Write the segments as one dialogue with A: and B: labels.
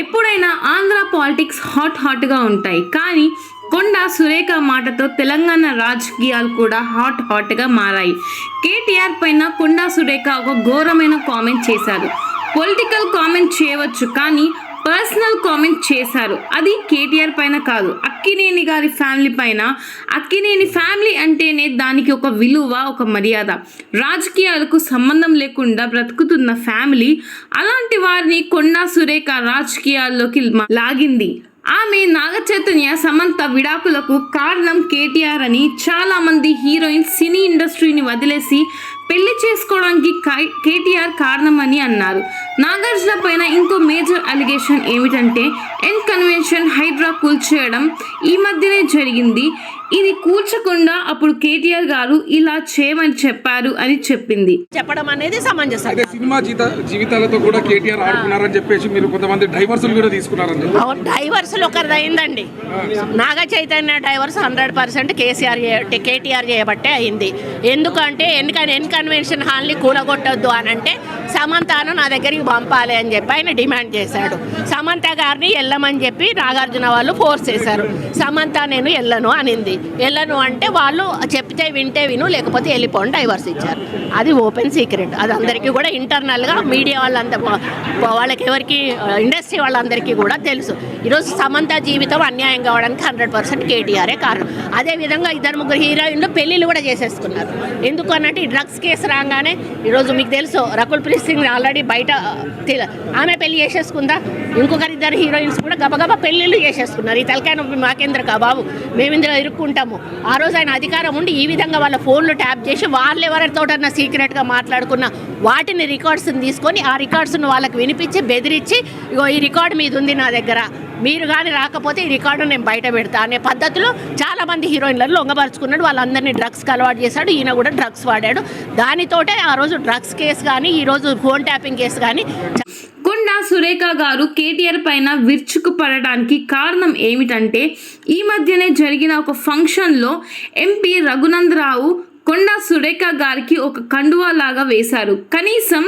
A: ఎప్పుడైనా Andhra politics hot హాట్గా ఉంటాయి. కానీ కొండ సురేఖ మాటతో తెలంగాణ రాజకీయాలు కూడా హాట్ హాట్గా మారాయి. కేటీఆర్ పైన కొండా సురేఖ ఒక ఘోరమైన కామెంట్ చేశారు. పొలిటికల్ కామెంట్ చేయవచ్చు కానీ పర్సనల్ కామెంట్ చేశారు. అది కేటీఆర్ పైన కాదు. అక్కినేని గారి ఫ్యామిలీ పైన. అక్కినేని ఫ్యామిలీ అంటేనే దానికి ఒక విలువ ఒక మర్యాద. రాజకీయాలకు సంబంధం లేకుండా బ్రతుకుతున్న ఫ్యామిలీ అలాంటి వారిని కొండా సురేఖ రాజకీయాల్లోకి లాగింది. ఆమె నాగ చైతన్య సమంత విడాకులకు కారణం కేటీఆర్ అని చాలా మంది హీరోయిన్ సినీ ఇండస్ట్రీని వదిలేసి పెళ్ళి చేసుకోవడానికి కేటీఆర్ కారణమని అన్నారు. నాగార్జున పైన ఇంకో మేజర్ అలిగేషన్ ఏమిటంటే ఎన్ కన్వెన్షన్ హైడ్రా కూల్చేయడం ఈ మధ్యనే జరిగింది. ఇది కూల్చకుండా అప్పుడు కేటీఆర్ గారు ఇలా చేయమని చెప్పారు అని చెప్పింది.
B: చెప్పడం అనేది సమంజసం.
C: సినిమా జీత జీవితాలతో కూడా కేటీఆర్ ఆడుకున్నారని చెప్పేసి మీరు కొంతమంది డైవర్సులు కూడా తీసుకున్నారని చెప్పి
B: డైవర్స్లు ఒకరిది అయిందండి Naga Chaitanya divorce hundred percent KCR KTR చేయబట్టే అయింది. ఎందుకంటే ఎందుకని ఎన్ కన్వెన్షన్ హాల్ని కూలగొట్టొద్దు అని అంటే సమంతను నా దగ్గరికి పంపాలి అని చెప్పి ఆయన డిమాండ్ చేశాడు. సమంత గారిని వెళ్ళమని చెప్పి నాగార్జున వాళ్ళు ఫోర్స్ చేశారు. సమంత నేను వెళ్ళను అనింది. వెళ్ళను అంటే వాళ్ళు చెప్తే వింటే విను లేకపోతే వెళ్ళిపోండి డైవర్స్ ఇచ్చారు. అది ఓపెన్ సీక్రెట్. అది అందరికీ కూడా ఇంటర్నల్గా మీడియా వాళ్ళంతా వాళ్ళకి ఎవరికి ఇండస్ట్రీ వాళ్ళందరికీ కూడా తెలుసు. ఈరోజు సమంత జీవితం అన్యాయం కావడానికి హండ్రెడ్ పర్సెంట్ కేటీఆరే కారణం. అదేవిధంగా ఇద్దరు ముగ్గురు హీరోయిన్లు పెళ్ళిళ్ళు కూడా చేసేసుకున్నారు. ఎందుకు అన్నట్టు ఈ డ్రగ్స్ కేసు రాగానే ఈరోజు మీకు తెలుసు రకుల్ ప్రీత్ సింగ్ ఆల్రెడీ బయట ఆమె పెళ్ళి చేసేసుకుందా? ఇంకొకరిద్దరు హీరోయిన్స్ కూడా గబగబా పెళ్ళిళ్ళు చేసేసుకున్నారు. ఈ తలకాయ నొప్పి మాకేంద్ర కా బాబు? మేము ఇందులో ఇరుక్కుంటాము. ఆ రోజు ఆయన అధికారం ఉండి ఈ విధంగా వాళ్ళ ఫోన్లు ట్యాప్ చేసి వాళ్ళు ఎవరితోటన్నా సీక్రెట్గా మాట్లాడుకున్న వాటిని రికార్డ్స్ని తీసుకొని ఆ రికార్డ్స్ను వాళ్ళకి వినిపించి బెదిరించి ఇగో ఈ రికార్డు మీద ఉంది నా దగ్గర. మీరు కానీ రాకపోతే ఈ రికార్డు నేను బయట పెడతా అనే పద్ధతిలో చాలా మంది హీరోయిన్లను లొంగపరుచుకున్నాడు. వాళ్ళందరినీ డ్రగ్స్కి అలవాటు చేశాడు. ఈయన కూడా డ్రగ్స్ వాడాడు. దానితోటే ఆ రోజు డ్రగ్స్ కేసు కానీ ఈరోజు ఫోన్ ట్యాపింగ్ కేసు కానీ
A: కొండా సురేఖ గారు కేటీఆర్ పైన విరుచుకుపడడానికి కారణం ఏమిటంటే ఈ మధ్యనే జరిగిన ఒక ఫంక్షన్లో ఎంపీ రఘునందరావు కొండా సురేఖ గారికి ఒక కండువా లాగా వేశారు. కనీసం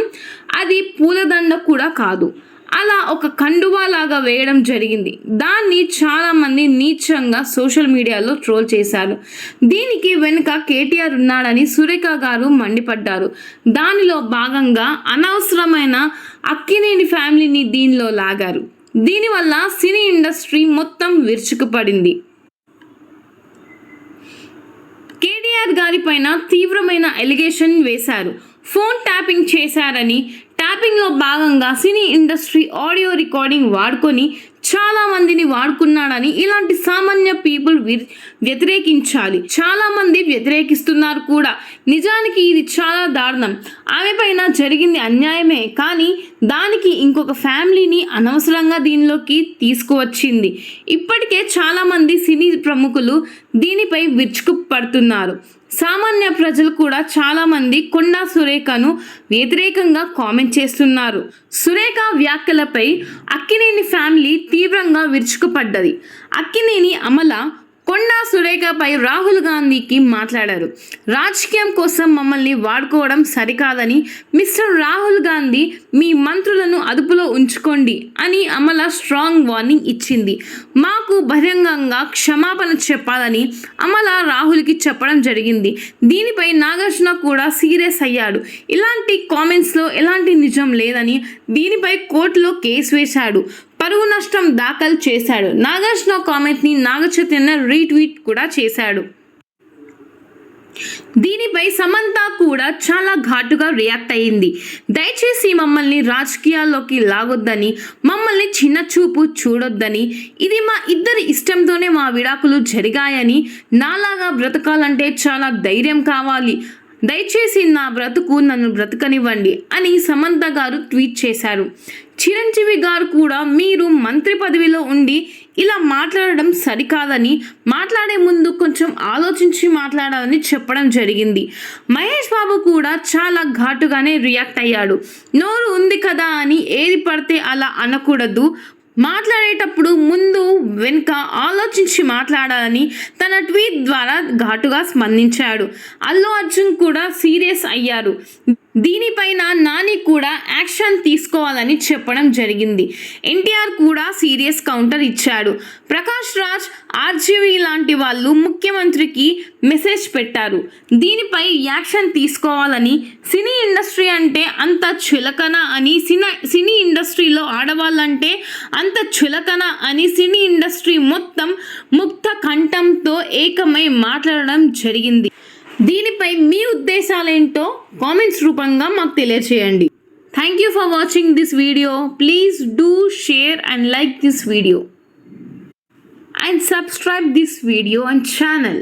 A: అది పూలదండ కూడా కాదు. అలా ఒక కండువా లాగా వేయడం జరిగింది. దాన్ని చాలామంది నీచంగా సోషల్ మీడియాలో ట్రోల్ చేశారు. దీనికి వెనుక కేటీఆర్ ఉన్నాడని సురేఖ గారు మండిపడ్డారు. దానిలో భాగంగా అనవసరమైన అక్కినేని ఫ్యామిలీని దీనిలో లాగారు. దీనివల్ల సినీ ఇండస్ట్రీ మొత్తం విరుచుకుపడింది. కేసీఆర్ గారిపైన తీవ్రమైన ఎలిగేషన్ వేశారు. ఫోన్ ట్యాపింగ్ చేశారని ట్యాపింగ్లో భాగంగా సినీ ఇండస్ట్రీ ఆడియో రికార్డింగ్ వాడుకొని చాలా మందిని వాడుకున్నాడని ఇలాంటి సామాన్య పీపుల్ వి- వ్యతిరేకించాలి. చాలా మంది వ్యతిరేకిస్తున్నారు కూడా. నిజానికి ఇది చాలా దారుణం. ఆమె పైన జరిగింది అన్యాయమే కానీ దానికి ఇంకొక ఫ్యామిలీని అనవసరంగా దీనిలోకి తీసుకువచ్చింది. ఇప్పటికే చాలా మంది సినీ ప్రముఖులు దీనిపై విరుచుకుపడుతున్నారు సామాన్య ప్రజలు కూడా చాలా మంది కొండా సురేఖను వ్యతిరేకంగా కామెంట్ చేస్తున్నారు. సురేఖ వ్యాఖ్యలపై అక్కినేని ఫ్యామిలీ తీవ్రంగా విరుచుకుపడ్డది. అక్కినేని అమల కొండా సురేఖపై రాహుల్ గాంధీకి మాట్లాడారు. రాజకీయం కోసం మమ్మల్ని వాడుకోవడం సరికాదని మిస్టర్ రాహుల్ గాంధీ మీ మంత్రులను అదుపులో ఉంచుకోండి అని అమల స్ట్రాంగ్ వార్నింగ్ ఇచ్చింది. మాకు బహిరంగంగా క్షమాపణ చెప్పాలని అమల రాహుల్కి చెప్పడం జరిగింది. దీనిపై నాగార్జున కూడా సీరియస్ అయ్యాడు. ఇలాంటి కామెంట్స్లో ఎలాంటి నిజం లేదని దీనిపై కోర్టులో కేసు వేశాడు. పరువు నష్టం దాఖలు చేశాడు. నాగార్జున కామెంట్ని నాగచైతన్య రీట్వీట్ కూడా చేశాడు. దీనిపై సమంత కూడా చాలా ఘాటుగా రియాక్ట్ అయ్యింది. దయచేసి మమ్మల్ని రాజకీయాల్లోకి లాగొద్దని మమ్మల్ని చిన్న చూపు చూడొద్దని ఇది మా ఇద్దరి ఇష్టంతోనే మా విడాకులు జరిగాయని నాలాగా బ్రతకాలంటే చాలా ధైర్యం కావాలి. దయచేసి నా బ్రతుకు నన్ను బ్రతకనివ్వండి అని సమంత గారు ట్వీట్ చేశారు. చిరంజీవి గారు కూడా మీరు మంత్రి పదవిలో ఉండి ఇలా మాట్లాడడం సరికాదని మాట్లాడే ముందు కొంచెం ఆలోచించి మాట్లాడాలని చెప్పడం జరిగింది. మహేష్ బాబు కూడా చాలా ఘాటుగానే రియాక్ట్ అయ్యాడు. నోరు ఉంది కదా అని ఏది పడితే అలా అనకూడదు. మాట్లాడేటప్పుడు ముందు వెనుక ఆలోచించి మాట్లాడాలని తన ట్వీట్ ద్వారా ఘాటుగా స్పందించాడు. అల్లు అర్జున్ కూడా సీరియస్ అయ్యారు. దీనిపైన నాని కూడా యాక్షన్ తీసుకోవాలని చెప్పడం జరిగింది. ఎన్టీఆర్ కూడా సీరియస్ కౌంటర్ ఇచ్చాడు. ప్రకాష్ రాజ్ ఆర్జీవి లాంటి వాళ్ళు ముఖ్యమంత్రికి మెసేజ్ పెట్టారు. దీనిపై యాక్షన్ తీసుకోవాలని సినీ ఇండస్ట్రీ అంటే అంత చులకన అని సినీ సినీ ఇండస్ట్రీలో ఆడవాళ్ళంటే అంత చులకన అని సినీ ఇండస్ట్రీ మొత్తం ముక్త కంఠంతో ఏకమై మాట్లాడడం జరిగింది. దీనిపై మీ ఉద్దేశాలేంటో కామెంట్స్ రూపంగా మాకు తెలియచేయండి. Thank you for watching this video please do share and like this video and subscribe this video and channel.